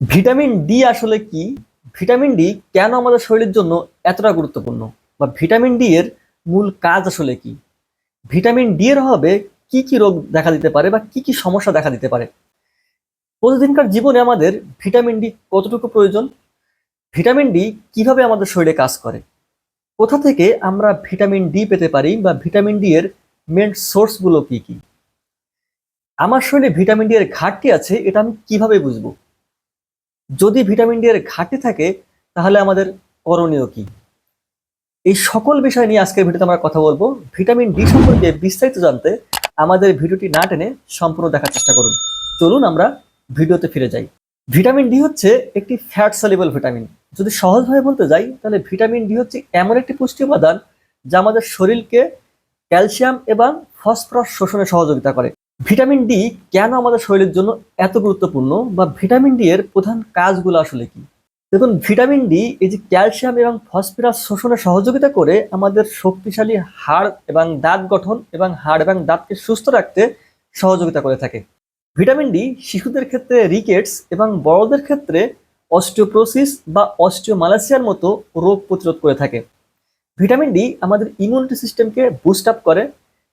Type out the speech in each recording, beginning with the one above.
Vitamin D আসলে কি? Vitamin D কেন আমাদের শরীরের জন্য এতটা গুরুত্বপূর্ণ? বা ভিটামিন ডি এর মূল কাজ আসলে কি? ভিটামিন ডি এর অভাবে কি কি রোগ দেখা দিতে পারে বা কি কি সমস্যা দেখা দিতে পারে? প্রতিদিনকার জীবনে আমাদের ভিটামিন ডি কতটুকু প্রয়োজন? ভিটামিন ডি কীভাবে আমাদের শরীরে কাজ করে? কোথা থেকে আমরা ভিটামিন ডি পেতে পারি বা ভিটামিন ডি এর মেন সোর্সগুলো কি কি? আমার শরীরে ভিটামিন ডি এর ঘাটতি আছে, এটা আমি কীভাবে বুঝব? যদি ভিটামিন ডি এর ঘাটতি থাকে, তাহলে আমাদের করণীয় কি? এই সকল বিষয় নিয়ে আজকের ভিডিওতে আমরা কথা বলব। ভিটামিন ডি সম্পর্কে বিস্তারিত জানতে আমাদের ভিডিওটি না টেনে সম্পূর্ণ দেখার চেষ্টা করুন। চলুন আমরা ভিডিওতে ফিরে যাই। ভিটামিন ডি হচ্ছে একটি ফ্যাট সলিবল ভিটামিন যদি সহজভাবে বলতে যাই, তাহলে ভিটামিন ডি হচ্ছে এমন একটি পুষ্টি উপাদান যা আমাদের শরীরকে ক্যালসিয়াম এবং ফসফরাস শোষণে সহযোগিতা করে। ভিটামিন ডি কেন আমাদের শরীরের জন্য এত গুরুত্বপূর্ণ বা ভিটামিন ডি এর প্রধান কাজগুলো আসলে কি? দেখুন, ভিটামিন ডি এই যে ক্যালসিয়াম এবং ফসফরাস শোষণে সহযোগিতা করে আমাদের শক্তিশালী হাড় এবং দাঁত গঠন এবং হাড় এবং দাঁতকে সুস্থ রাখতে সহযোগিতা করে থাকে। ভিটামিন ডি শিশুদের ক্ষেত্রে রিকেটস এবং বড়দের ক্ষেত্রে অস্টিওপ্রোসিস বা অস্টিওমালাসিয়ার মতো রোগ প্রতিরোধ করে থাকে। ভিটামিন ডি আমাদের ইমিউনিটি সিস্টেমকে বুস্ট আপ করে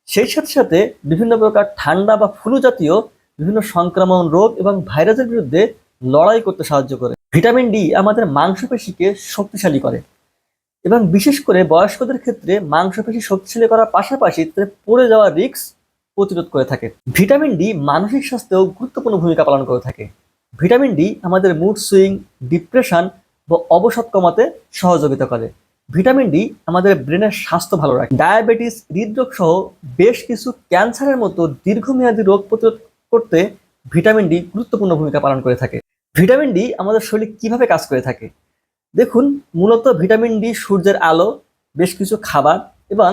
সেই সাথে সাথে বিভিন্ন প্রকার ঠান্ডা বা ফ্লু জাতীয় বিভিন্ন সংক্রমণ রোগ এবং ভাইরাসের বিরুদ্ধে লড়াই করতে সাহায্য করে। ভিটামিন ডি আমাদের মাংসপেশিকে শক্তিশালী করে এবং বিশেষ করে বয়স্কদের ক্ষেত্রে মাংসপেশি শক্তিশালী করার পাশাপাশি তাদের পড়ে যাওয়ার রিস্ক প্রতিরোধ করে থাকে। ভিটামিন ডি মানসিক স্বাস্থ্যেও গুরুত্বপূর্ণ ভূমিকা পালন করে থাকে। ভিটামিন ডি আমাদের মুড সুইং ডিপ্রেশন বা অবসাদ কমাতে সহযোগিতা করে। ভিটামিন ডি আমাদের ব্রেনের স্বাস্থ্য ভালো রাখে। ডায়াবেটিস, হৃদরোগ সহ বেশ কিছু ক্যান্সারের মতো দীর্ঘমেয়াদী রোগ প্রতিরোধ করতে ভিটামিন ডি গুরুত্বপূর্ণ ভূমিকা পালন করে থাকে। ভিটামিন ডি আমাদের শরীরে কীভাবে কাজ করে থাকে? দেখুন, মূলত ভিটামিন ডি সূর্যের আলো, বেশ কিছু খাবার এবং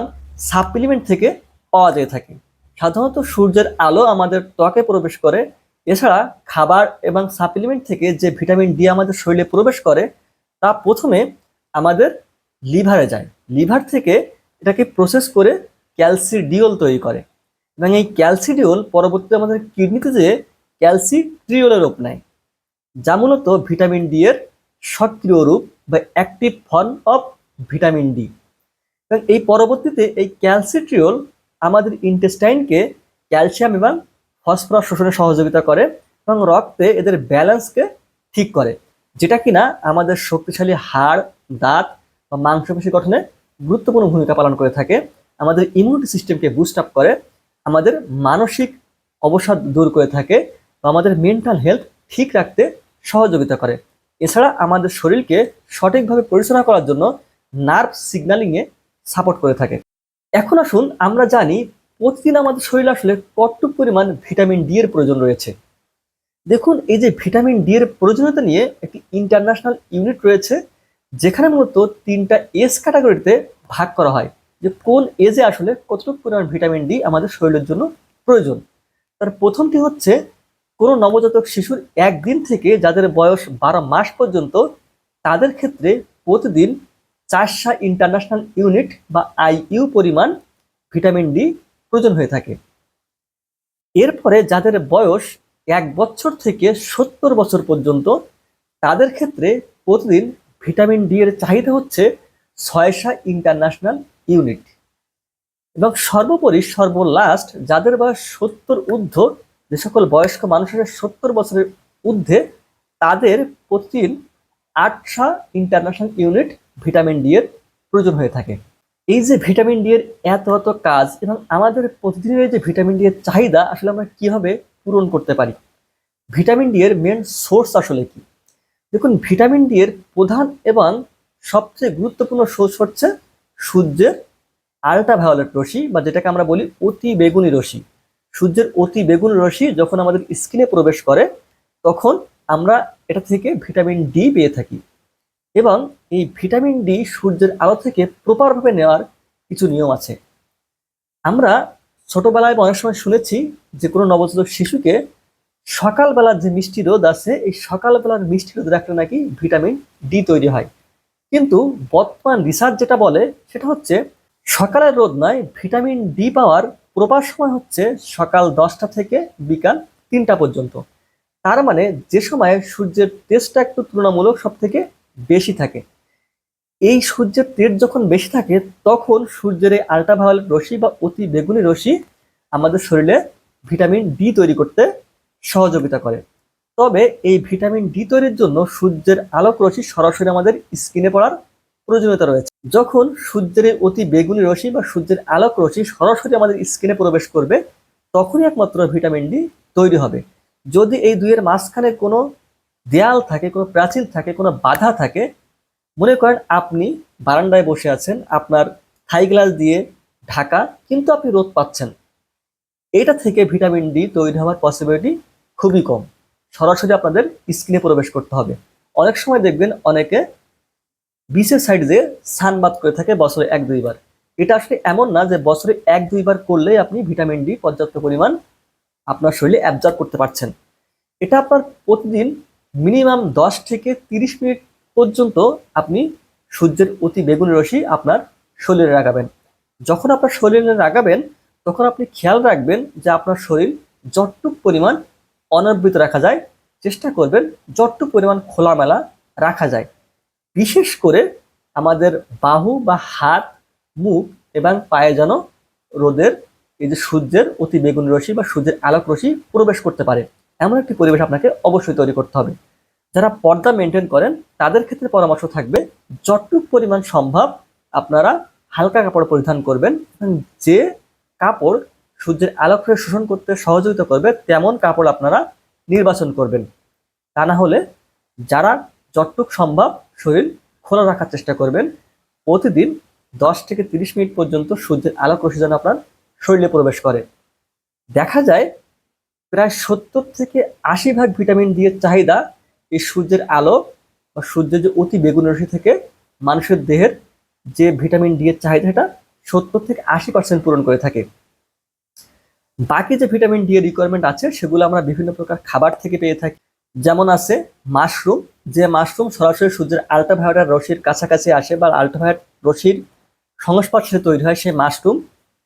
সাপ্লিমেন্ট থেকে পাওয়া যেয়ে থাকে। সাধারণত সূর্যের আলো আমাদের ত্বকে প্রবেশ করে। এছাড়া খাবার এবং সাপ্লিমেন্ট থেকে যে ভিটামিন ডি আমাদের শরীরে প্রবেশ করে, তা প্রথমে আমাদের লিভারে যায়। লিভার থেকে এটাকে প্রসেস করে ক্যালসিডিওল তৈরি করে। এবং এই ক্যালসিডিওল পরবর্তীতে আমাদের কিডনিতে যেয়ে ক্যালসিট্রিওলের রূপ নেয়, যা মূলত ভিটামিন ডি এর সক্রিয় রূপ বা active form of vitamin D এবং এই পরবর্তীতে এই ক্যালসিট্রিওল আমাদের ইন্টেস্টাইনকে ক্যালসিয়াম এবং ফসফরাস শোষণে সহযোগিতা করে এবং রক্তে এদের ব্যালেন্সকে ঠিক করে, যেটা কিনা আমাদের শক্তিশালী হাড়, দাঁত বা মাংসপেশি গঠনে গুরুত্বপূর্ণ ভূমিকা পালন করে থাকে। আমাদের ইমিউনিটি সিস্টেমকে বুস্ট আপ করে, আমাদের মানসিক অবসাদ দূর করে থাকে বা আমাদের মেন্টাল হেলথ ঠিক রাখতে সহযোগিতা করে। এছাড়া আমাদের শরীরকে সঠিকভাবে পরিচালনা করার জন্য নার্ভ সিগন্যালিংয়ে সাপোর্ট করে থাকে। এখন আসুন আমরা জানি প্রতিদিন আমাদের শরীরে আসলে কতটুকু পরিমাণ ভিটামিন ডি এর প্রয়োজন রয়েছে। দেখুন, এই যে ভিটামিন ডি এর প্রয়োজনীয়তা নিয়ে একটি ইন্টারন্যাশনাল ইউনিট রয়েছে যেখানে মূলত তিনটা এজ ক্যাটাগরিতে ভাগ করা হয়, যে কোন এজে আসলে কতটুকু পরিমাণ ভিটামিন ডি আমাদের শরীরের জন্য প্রয়োজন। তার প্রথমটি হচ্ছে, কোনো নবজাতক শিশুর একদিন থেকে যাদের বয়স বারো মাস পর্যন্ত, তাদের ক্ষেত্রে প্রতিদিন চারশা ইন্টারন্যাশনাল ইউনিট বা আইইউ পরিমাণ ভিটামিন ডি প্রয়োজন হয়ে থাকে। এরপরে যাদের বয়স এক বছর থেকে সত্তর বছর পর্যন্ত, তাদের ক্ষেত্রে প্রতিদিন ভিটামিন ডি এর চাহিদা হচ্ছে ছয়শা ইন্টারন্যাশনাল ইউনিট। এবং সর্বোপরি সর্বলাস্ট যাদের বয়স সত্তর ঊর্ধ্ব, যে সকল বয়স্ক মানুষের সত্তর বছরের ঊর্ধ্বে, তাদের প্রতিদিন আটশা ইন্টারন্যাশনাল ইউনিট ভিটামিন ডি এর প্রয়োজন হয়ে থাকে। এই যে ভিটামিন ডি এর এত এত কাজ এবং আমাদের প্রতিদিনের যে ভিটামিন ডি এর চাহিদা, আসলে আমরা কীভাবে পূরণ করতে পারি? ভিটামিন ডি এর মেন সোর্স আসলে কি? দেখুন, ভিটামিন ডি এর প্রধান এবং সবচেয়ে গুরুত্বপূর্ণ সোর্স হচ্ছে সূর্যের আল্ট্রাভায়োলেট রশ্মি বা যেটাকে আমরা বলি অতি বেগুনি রশ্মি। সূর্যের অতি বেগুনি রশ্মি যখন আমাদের স্কিনে প্রবেশ করে, তখন আমরা এটা থেকে ভিটামিন ডি পেয়ে থাকি এবং এই ভিটামিন ডি সূর্যের আলো থেকে প্রপারভাবে নেওয়ার কিছু নিয়ম আছে। আমরা ছোটবেলায় অনেক সময় শুনেছি যে কোনো নবজাতক শিশুকে সকালবেলার যে মিষ্টি রোদ আছে, এই সকালবেলার মিষ্টি রোদ রাখলে নাকি ভিটামিন ডি তৈরি হয়। কিন্তু বর্তমান রিসার্চ যেটা বলে, সেটা হচ্ছে সকালের রোদ নয়, ভিটামিন ডি পাওয়ার প্রপার সময় হচ্ছে সকাল দশটা থেকে বিকাল তিনটা পর্যন্ত। তার মানে যে সময় সূর্যের তেজটা একটু তুলনামূলক সব থেকে বেশি থাকে। এই সূর্যের তেজ যখন বেশি থাকে, তখন সূর্যের এই আল্ট্রাভায়োলেট রশ্মি বা অতি বেগুনি রশ্মি আমাদের শরীরে ভিটামিন ডি তৈরি করতে সহযোগিতা করে। তবে এই ভিটামিন ডি তৈরির জন্য সূর্যের আলোক রশ্মি সরাসরি আমাদের স্কিনে পড়ার প্রয়োজনীয়তা রয়েছে। যখন সূর্যের অতি বেগুনি রশ্মি বা সূর্যের আলোক রশ্মি সরাসরি আমাদের স্কিনে প্রবেশ করবে, তখনই একমাত্র ভিটামিন ডি তৈরি হবে। যদি এই দুইয়ের মাঝখানে কোনো দেয়াল থাকে, কোনো প্রাচীর থাকে, কোনো বাধা থাকে, মনে করেন আপনি বারান্দায় বসে আছেন, আপনার থাই গ্লাস দিয়ে ঢাকা, কিন্তু আপনি রোদ পাচ্ছেন, এটা থেকে ভিটামিন ডি তৈরি হওয়ার পসিবিলিটি খুবই কম। সরাসরি আপনাদের স্কিনে প্রবেশ করতে হবে। অনেক সময় দেখবেন অনেকে বিচের সাইড দিয়ে সানবাদ করে থাকে বছরে এক দুইবার এটা আসলে এমন না যে বছরে এক দুইবার করলেই আপনি ভিটামিন ডি পর্যাপ্ত পরিমাণ আপনার শরীরে অ্যাবজর্ব করতে পারছেন। এটা আপনার প্রতিদিন মিনিমাম দশ থেকে তিরিশ মিনিট পর্যন্ত আপনি সূর্যের অতি বেগুনি রশ্মি আপনার শরীরে লাগাবেন যখন আপনার শরীরে লাগাবেন তখন আপনি খেয়াল রাখবেন যে আপনার শরীর যতটুক পরিমাণ অনাবৃত রাখা যায়। চেষ্টা করবেন যতটুক পরিমাণ খোলামেলা রাখা যায়। বিশেষ করে আমাদের বাহু বা হাত, মুখ এবং পায়ে যেন রোদের এই যে সূর্যের অতি বেগুনি রশ্মি বা সূর্যের আলোক রশ্মি প্রবেশ করতে পারে, এমন একটি পরিবেশ আপনাকে অবশ্যই তৈরি করতে হবে। যারা পর্দা মেনটেন করেন, তাদের ক্ষেত্রে পরামর্শ থাকবে যতটুক পরিমাণ সম্ভব আপনারা হালকা কাপড় পরিধান করবেন, যে কাপড় সূর্যের আলোকে শোষণ করতে সহযোগিতা করবে, তেমন কাপড় আপনারা নির্বাচন করবেন। তা না হলে যারা যতটুক সম্ভব শরীর খোলা রাখার চেষ্টা করবেন, প্রতিদিন দশ থেকে তিরিশ মিনিট পর্যন্ত সূর্যের আলোক রশ্মি যেন আপনার শরীরে প্রবেশ করে। দেখা যায় প্রায় সত্তর থেকে আশি ভাগ ভিটামিন ডি এর চাহিদা এই সূর্যের আলো বা সূর্যের যে অতি বেগুন রশ্মি থেকে মানুষের দেহের যে ভিটামিন ডি এর চাহিদাটা সত্তর থেকে আশি পার্সেন্ট পূরণ করে থাকে। বাকি যে ভিটামিন ডি এর রিকোয়ারমেন্ট আছে, সেগুলো আমরা বিভিন্ন প্রকার খাবার থেকে পেয়ে থাকি। যেমন আছে মাশরুম, যে মাশরুম সরাসরি সূর্যের আল্ট্রাভায়োলেট রশ্মির কাছাকাছি আসে বা আল্ট্রাভায়োলেট রশ্মির সংস্পর্শে তৈরি হয় সেই মাশরুম।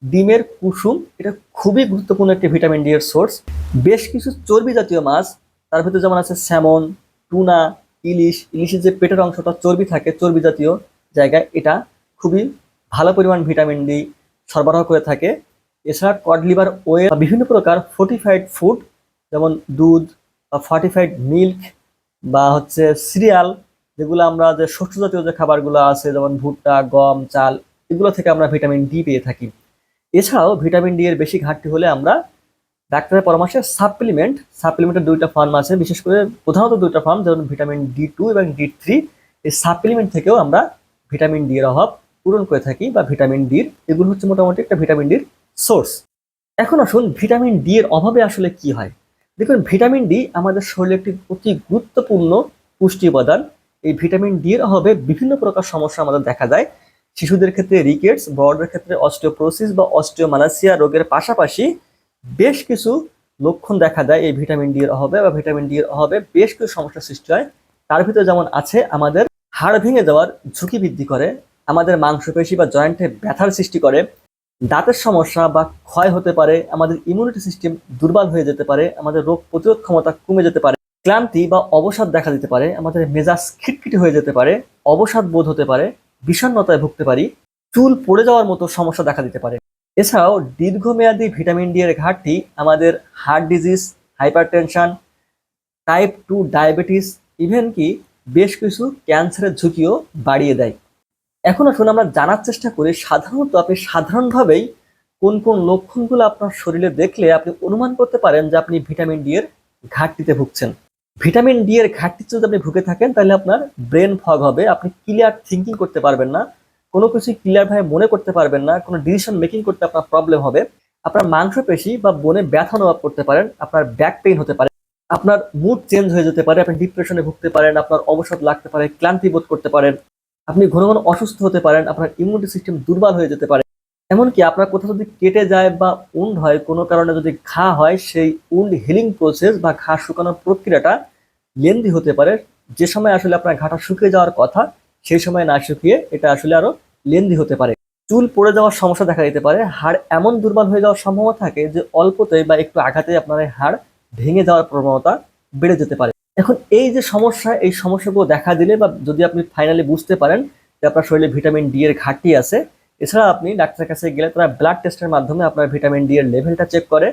ডিমের কুসুম, এটা খুবই গুরুত্বপূর্ণ একটি ভিটামিন ডি এর সোর্স বেশ কিছু চর্বি জাতীয় মাছ, তার ভিতরে যেমন আছে স্যামন টুনা ইলিশ, ইলিশের যে পেটের অংশটা চর্বি থাকে, চর্বি জাতীয় জায়গায় এটা খুবই ভালো পরিমাণ ভিটামিন ডি সরবরাহ করে থাকে। এছাড়া কড লিভার ওয়েল বিভিন্ন প্রকার ফোর্টিফাইড ফুড যেমন দুধ বা ফর্টিফাইড মিল্ক বা হচ্ছে সিরিয়াল যেগুলো আমরা যে শস্য জাতীয় যে খাবারগুলো আছে, যেমন ভুট্টা, গম, চাল, এগুলো থেকে আমরা ভিটামিন ডি পেয়ে থাকি। এছাড়াও ভিটামিন ডি এর বেশি ঘাটতি হলে আমরা ডাক্তারের পরামর্শে সাপ্লিমেন্ট সাপ্লিমেন্টের দুইটা ফার্ম আছে, বিশেষ করে প্রধানত দুইটা ফার্ম যেমন ভিটামিন ডি টু এবং ডি থ্রি এই সাপ্লিমেন্ট থেকেও আমরা ভিটামিন ডি এর অভাব পূরণ করে থাকি বা ভিটামিন ডির এগুলো হচ্ছে মোটামুটি একটা ভিটামিন ডির সোর্স। এখন আসুন ভিটামিন ডি এর অভাবে আসলে কি হয়? দেখুন, ভিটামিন ডি আমাদের শরীরে একটি অতি গুরুত্বপূর্ণ পুষ্টি উপাদান। এই ভিটামিন ডি এর অভাবে বিভিন্ন প্রকার সমস্যা আমাদের দেখা যায়। শিশুদের ক্ষেত্রে রিকেটস, বড়দের ক্ষেত্রে অস্টিওপ্রোসিস বা অস্টিওমালাসিয়া রোগের পাশাপাশি বেশ কিছু লক্ষণ দেখা যায় এই ভিটামিন ডি এর অভাবে বা ভিটামিন ডি এর অভাবে বেশ কিছু সমস্যার সৃষ্টি হয়। তার ভিতরে যেমন আছে, আমাদের হাড় ভেঙে যাওয়ার ঝুঁকি বৃদ্ধি করে, আমাদের মাংসপেশি বা জয়েন্টে ব্যথার সৃষ্টি করে দাঁতের সমস্যা বা ক্ষয় হতে পারে, আমাদের ইমিউনিটি সিস্টেম দুর্বল হয়ে যেতে পারে, আমাদের রোগ প্রতিরোধ ক্ষমতা কমে যেতে পারে, ক্লান্তি বা অবসাদ দেখা দিতে পারে, আমাদের মেজাজ খিটখিটি হয়ে যেতে পারে, অবসাদ বোধ হতে পারে, বিষণ্ণতায় ভুগতে পারি, চুল পড়ে যাওয়ার মতো সমস্যা দেখা দিতে পারে। এছাড়াও দীর্ঘমেয়াদী ভিটামিন ডি এর ঘাটতি আমাদের heart disease hypertension type two diabetes even কি বেশ কিছু ক্যান্সারের ঝুঁকিও বাড়িয়ে দেয়। এখন আসুন আমরা জানার চেষ্টা করি, সাধারণত আপনি সাধারণভাবেই কোন কোন লক্ষণগুলো আপনার শরীরে দেখলে আপনি অনুমান করতে পারেন যে আপনি ভিটামিন ডি এর ঘাটতিতে ভুগছেন। ভিটামিন ডি এর ঘাটতিতে যদি আপনি ভুগে থাকেন, তাহলে আপনার ব্রেন ফগ হবে, আপনি ক্লিয়ার থিঙ্কিং করতে পারবেন না, কোনো কিছু ক্লিয়ার ভাবে মনে করতে পারবেন না, কোনো ডিসিশন মেকিং করতে আপনার প্রবলেম হবে, আপনার মাংসপেশি বা বনে ব্যথা অনুভব করতে পারেন, আপনার ব্যাক পেইন হতে পারে, আপনার মুড চেঞ্জ হয়ে যেতে পারে, আপনি ডিপ্রেশনে ভুগতে পারেন, আপনার অবসাদ লাগতে পারে, ক্লান্তি বোধ করতে পারেন। আপনি ঘন ঘন অসুস্থ হতে পারেন, আপনার ইমিউনিটি সিস্টেম দুর্বল হয়ে যেতে পারে। এমনকি আপনার কোথাও যদি কেটে যায় বা উন্ড হয়, কোনো কারণে যদি ঘা হয়, সেই উন্ড হিলিং প্রসেস বা ঘা শুকানোর প্রক্রিয়াটা লেন্দি হতে পারে। যে সময় আসলে আপনার ঘাটা শুকিয়ে যাওয়ার কথা, সেই সময় না শুকিয়ে এটা আসলে আরও লেন্দি হতে পারে। চুল পড়ে যাওয়ার সমস্যা দেখা দিতে পারে। হাড় এমন দুর্বল হয়ে যাওয়ার সম্ভাবনা থাকে যে অল্পতে বা একটু আঘাতে আপনার হাড় ভেঙে যাওয়ার প্রবণতা বেড়ে যেতে পারে। এখন এই যে সমস্যা, এই সমস্যাগুলো দেখা দিলে বা যদি আপনি ফাইনালি বুঝতে পারেন যে আপনার শরীরে ভিটামিন ডি এর ঘাটতি আছে, এছাড়া আপনি ডাক্তারের কাছে গেলে তারা ব্লাড টেস্টের মাধ্যমে আপনার ভিটামিন ডি এর লেভেলটা চেক করে।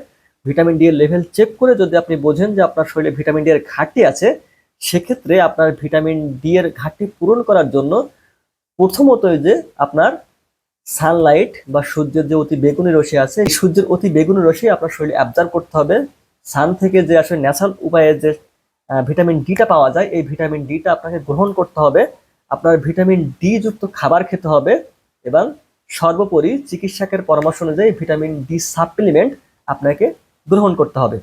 ভিটামিন ডি এর লেভেল চেক করে যদি আপনি বোঝেন যে আপনার শরীরে ভিটামিন ডি এর ঘাটতি আছে, সেক্ষেত্রে আপনার ভিটামিন ডি এর ঘাটতি পূরণ করার জন্য প্রথমত যে আপনার সানলাইট বা সূর্যের যে অতি বেগুনি রশ্মি আছে সূর্যের অতি বেগুনি রশ্মি আপনার শরীরে অ্যাবজার্ভ করতে হবে। সান থেকে যে আসলে ন্যাচারাল উপায়ে যে ভিটামিন ডিটা পাওয়া যায়। এই ভিটামিন ডিটা আপনাকে গ্রহণ করতে হবে। আপনার ভিটামিন ডি যুক্ত খাবার খেতে হবে এবং সর্বোপরি চিকিৎসকের পরামর্শ অনুযায়ী ভিটামিন ডি সাপ্লিমেন্ট আপনাকে গ্রহণ করতে হবে।